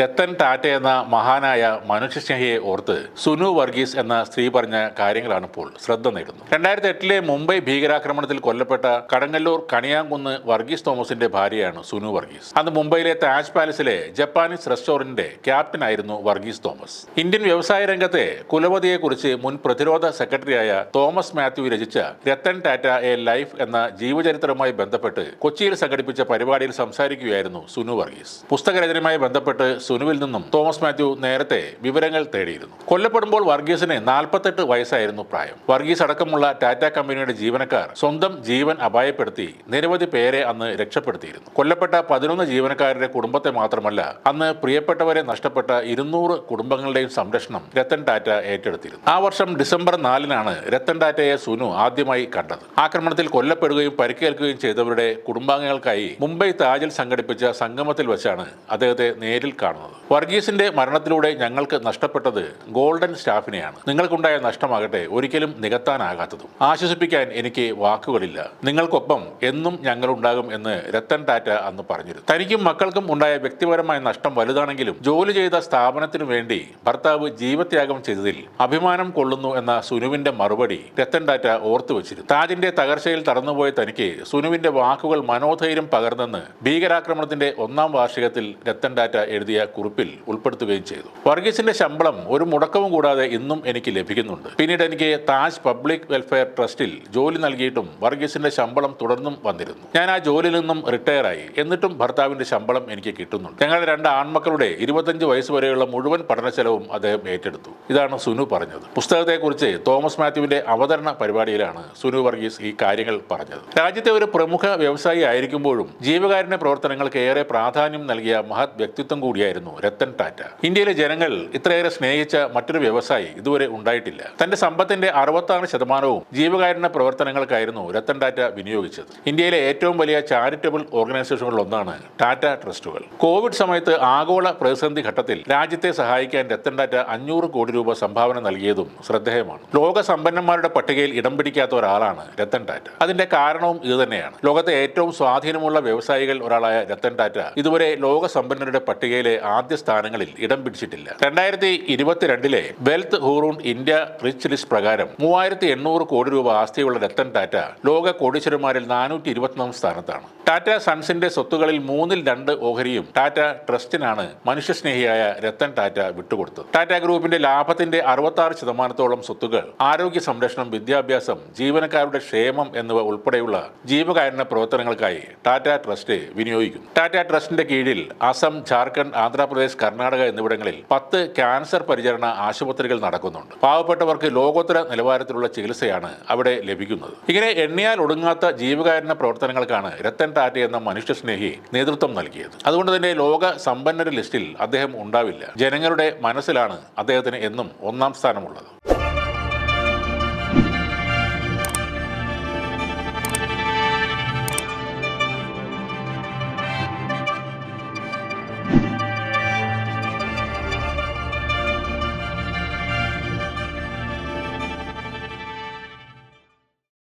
രത്തൻ ടാറ്റ എന്ന മഹാനായ മനുഷ്യസ്നേഹിയെ ഓർത്ത് സുനു വർഗീസ് എന്ന സ്ത്രീ പറഞ്ഞ കാര്യങ്ങളാണ് ഇപ്പോൾ ശ്രദ്ധ നേടുന്നത്. രണ്ടായിരത്തി എട്ടിലെ മുംബൈ ഭീകരാക്രമണത്തിൽ കൊല്ലപ്പെട്ട കടങ്ങല്ലൂർ കണിയാങ്കുന്ന് വർഗീസ് തോമസിന്റെ ഭാര്യയാണ് സുനു വർഗീസ്. അന്ന് മുംബൈയിലെ താജ് പാലസിലെ ജപ്പാനീസ് റെസ്റ്റോറന്റിന്റെ ക്യാപ്റ്റൻ ആയിരുന്നു വർഗീസ് തോമസ്. ഇന്ത്യൻ വ്യവസായ രംഗത്തെ കുലപതിയെക്കുറിച്ച് മുൻ പ്രതിരോധ സെക്രട്ടറിയായ തോമസ് മാത്യു രചിച്ച രത്തൻ ടാറ്റ എ ലൈഫ് എന്ന ജീവചരിത്രവുമായി ബന്ധപ്പെട്ട് കൊച്ചിയിൽ സംഘടിപ്പിച്ച പരിപാടിയിൽ സംസാരിക്കുകയായിരുന്നു സുനു വർഗീസ്. പുസ്തകരചനയുമായി ബന്ധപ്പെട്ട് സുനുവിൽ നിന്നും തോമസ് മാത്യു നേരത്തെ വിവരങ്ങൾ തേടിയിരുന്നു. കൊല്ലപ്പെടുമ്പോൾ വർഗീസിന് നാൽപ്പത്തെട്ട് വയസ്സായിരുന്നു പ്രായം. വർഗീസ് അടക്കമുള്ള ടാറ്റ കമ്പനിയുടെ ജീവനക്കാർ സ്വന്തം ജീവൻ അപായപ്പെടുത്തി നിരവധി പേരെ അന്ന് രക്ഷപ്പെടുത്തിയിരുന്നു. കൊല്ലപ്പെട്ട പതിനൊന്ന് ജീവനക്കാരുടെ കുടുംബത്തെ മാത്രമല്ല അന്ന് പ്രിയപ്പെട്ടവരെ നഷ്ടപ്പെട്ട ഇരുന്നൂറ് കുടുംബങ്ങളുടെയും സംരക്ഷണം രത്തൻ ടാറ്റ ഏറ്റെടുത്തിരുന്നു. ആ വർഷം ഡിസംബർ നാലിനാണ് രത്തൻ ടാറ്റയെ സുനു ആദ്യമായി കണ്ടത്. ആക്രമണത്തിൽ കൊല്ലപ്പെടുകയും പരിക്കേൽക്കുകയും ചെയ്തവരുടെ കുടുംബാംഗങ്ങൾക്കായി മുംബൈ താജിൽ സംഘടിപ്പിച്ച സംഗമത്തിൽ വെച്ചാണ് അദ്ദേഹത്തെ നേരിൽ കാണുന്നത്. വർഗീസിന്റെ മരണത്തിലൂടെ ഞങ്ങൾക്ക് നഷ്ടപ്പെട്ടത് ഗോൾഡൻ സ്റ്റാഫിനെയാണ്. നിങ്ങൾക്കുണ്ടായ നഷ്ടമാകട്ടെ ഒരിക്കലും നികത്താനാകാത്തതും. ആശ്വസിപ്പിക്കാൻ എനിക്ക് വാക്കുകളില്ല. നിങ്ങൾക്കൊപ്പം എന്നും ഞങ്ങളുണ്ടാകും എന്ന് രത്തൻ ടാറ്റ അന്ന് പറഞ്ഞിരുന്നു. തനിക്കും മക്കൾക്കും ഉണ്ടായ വ്യക്തിപരമായ നഷ്ടം വലുതാണെങ്കിലും ജോലി ചെയ്ത സ്ഥാപനത്തിനു വേണ്ടി ഭർത്താവ് ജീവത്യാഗം ചെയ്തതിൽ അഭിമാനം കൊള്ളുന്നു എന്ന സുനുവിന്റെ മറുപടി രത്തൻ ടാറ്റ ഓർത്തു വെച്ചിരുന്നു. താജിന്റെ തകർച്ചയിൽ തടന്നുപോയ തനിക്ക് സുനുവിന്റെ വാക്കുകൾ മനോധൈര്യം പകർന്നെന്ന് ഭീകരാക്രമണത്തിന്റെ ഒന്നാം വാർഷികത്തിൽ രത്തൻ ടാറ്റ എഴുതിയ കുറിപ്പിൽ ഉൾപ്പെടുത്തുകയും ചെയ്തു. വർഗീസിന്റെ ശമ്പളം ഒരു മുടക്കവും കൂടാതെ ഇന്നും എനിക്ക് ലഭിക്കുന്നുണ്ട്. പിന്നീട് എനിക്ക് താജ് പബ്ലിക് വെൽഫെയർ ട്രസ്റ്റിൽ ജോലി നൽകിയിട്ടും വർഗീസിന്റെ ശമ്പളം തുടർന്നും വന്നിരുന്നു. ഞാൻ ആ ജോലിയിൽ നിന്നും റിട്ടയർ ആയി എന്നിട്ടും ഭർത്താവിന്റെ ശമ്പളം എനിക്ക് കിട്ടുന്നുണ്ട്. ഞങ്ങളുടെ രണ്ട് ആൺമക്കളുടെ ഇരുപത്തഞ്ച് വയസ്സ് വരെയുള്ള മുഴുവൻ പഠന ചെലവും അദ്ദേഹം ഏറ്റെടുത്തു. ഇതാണ് സുനു പറഞ്ഞത്. പുസ്തകത്തെക്കുറിച്ച് തോമസ് മാത്യുവിന്റെ അവതരണ പരിപാടിയിലാണ് സുനു വർഗീസ് ഈ കാര്യങ്ങൾ പറഞ്ഞത്. രാജ്യത്തെ ഒരു പ്രമുഖ വ്യവസായി ആയിരിക്കുമ്പോഴും ജീവകാരുണ്യ പ്രവർത്തനങ്ങൾക്ക് ഏറെ പ്രാധാന്യം നൽകിയ മഹത് വ്യക്തിത്വം കൂടിയായിരുന്നു രത്തൻ ടാറ്റ. ഇന്ത്യയിലെ ജനങ്ങൾ ഇത്രയേറെ സ്നേഹിച്ച മറ്റൊരു വ്യവസായി ഇതുവരെ ഉണ്ടായിട്ടില്ല. തന്റെ സമ്പത്തിന്റെ അറുപത്താറ് ശതമാനവും ജീവകാരുണ്യ പ്രവർത്തനങ്ങൾക്കായിരുന്നു രത്തൻ ടാറ്റ വിനിയോഗിച്ചത്. ഇന്ത്യയിലെ ഏറ്റവും വലിയ ചാരിറ്റബിൾ ഓർഗനൈസേഷനുകളിൽ ഒന്നാണ് ടാറ്റ ട്രസ്റ്റുകൾ. കോവിഡ് സമയത്ത് ആഗോള പ്രതിസന്ധി ഘട്ടത്തിൽ രാജ്യത്തെ സഹായിക്കാൻ രത്തൻ ടാറ്റ അഞ്ഞൂറ് കോടി രൂപ സംഭാവന നൽകിയതും ശ്രദ്ധേയമാണ്. ലോക സമ്പന്നന്മാരുടെ പട്ടികയിൽ ഇടം പിടിക്കാത്ത ഒരാളാണ് രത്തൻ ടാറ്റ. അതിന്റെ കാരണവും ഇത് തന്നെയാണ്. ലോകത്തെ ഏറ്റവും സ്വാധീനമുള്ള വ്യവസായികൾ ഒരാളായ രത്തൻ ടാറ്റ ഇതുവരെ ലോക സമ്പന്നരുടെ പട്ടികയിലെ ആദ്യ സ്ഥാനങ്ങളിൽ ഇടം പിടിച്ചിട്ടില്ല. രണ്ടായിരത്തി ഇരുപത്തിരണ്ടിലെ wealth Hurun India rich list പ്രകാരം മൂവായിരത്തി എണ്ണൂറ് കോടി രൂപ ആസ്തിയുള്ള രത്തൻ ടാറ്റ ലോക കോടീശ്വരന്മാരിൽ നാനൂറ്റി ഇരുപത്തിനാം സ്ഥാനത്താണ്. ടാറ്റ സൺസിന്റെ സ്വത്തുകളിൽ മൂന്നിൽ രണ്ട് ഓഹരിയും ടാറ്റ ട്രസ്റ്റിനാണ് മനുഷ്യസ്നേഹിയായ രത്തൻ ടാറ്റ വിട്ടുകൊടുത്തത്. ടാറ്റ ഗ്രൂപ്പിന്റെ ലാഭത്തിന്റെ അറുപത്തി ആറ് ശതമാനത്തോളം സ്വത്തുകൾ ആരോഗ്യ സംരക്ഷണം വിദ്യാഭ്യാസം ജീവനക്കാരുടെ ക്ഷേമം എന്നിവ ഉൾപ്പെടെയുള്ള ജീവകാരുണ്യ പ്രവർത്തനങ്ങൾക്കായി ടാറ്റ ട്രസ്റ്റ് വിനിയോഗിക്കുന്നു. ടാറ്റ ട്രസ്റ്റിന്റെ കീഴിൽ അസം ജാർഖണ്ഡ് ആന്ധ്രാപ്രദേശ് കർണാടക എന്നിവിടങ്ങളിൽ പത്ത് ക്യാൻസർ പരിചരണ ആശുപത്രികൾ നടക്കുന്നുണ്ട്. പാവപ്പെട്ടവർക്ക് ലോകോത്തര നിലവാരത്തിലുള്ള ചികിത്സയാണ് അവിടെ ലഭിക്കുന്നത്. ഇങ്ങനെ എണ്ണിയാൽ ഒടുങ്ങാത്ത ജീവകാരുണ്യ പ്രവർത്തനങ്ങൾക്കാണ് രത്തൻ ടാറ്റ എന്ന മനുഷ്യസ്നേഹി നേതൃത്വം നൽകിയത്. അതുകൊണ്ട് തന്നെ ലോക സമ്പന്നരുടെ ലിസ്റ്റിൽ അദ്ദേഹം ഉണ്ടാവില്ല. ജനങ്ങളുടെ മനസ്സിലാണ് അദ്ദേഹത്തിന് എന്നും ഒന്നാം സ്ഥാനമുള്ളത്.